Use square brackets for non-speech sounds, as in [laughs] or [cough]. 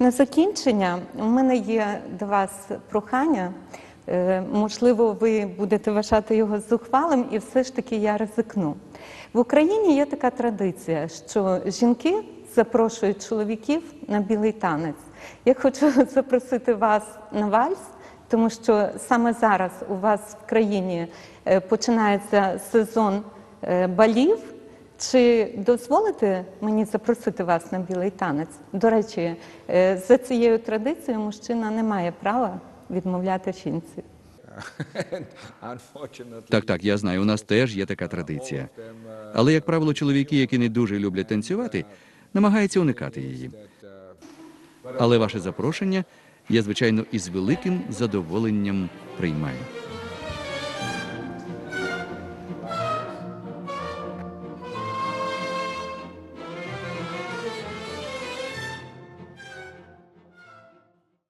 На закінчення у мене є до вас прохання. Е, Можливо, ви будете вважати його зухвалим, і все ж таки я ризикну. В Україні є така традиція, що жінки запрошують чоловіків на білий танець. Я хочу [laughs] запросити вас на вальс, тому що саме зараз у вас в країні е, починається сезон е, балів. Чи дозволите мені запросити вас на білий танець? До речі, е, за цією традицією мужчина не має права відмовляти жінці. [laughs] Так, так, я знаю, у нас теж є така традиція. Але, як правило, чоловіки, які не дуже люблять танцювати, намагаються уникати її. Але ваше запрошення я, звичайно, із великим задоволенням приймаю.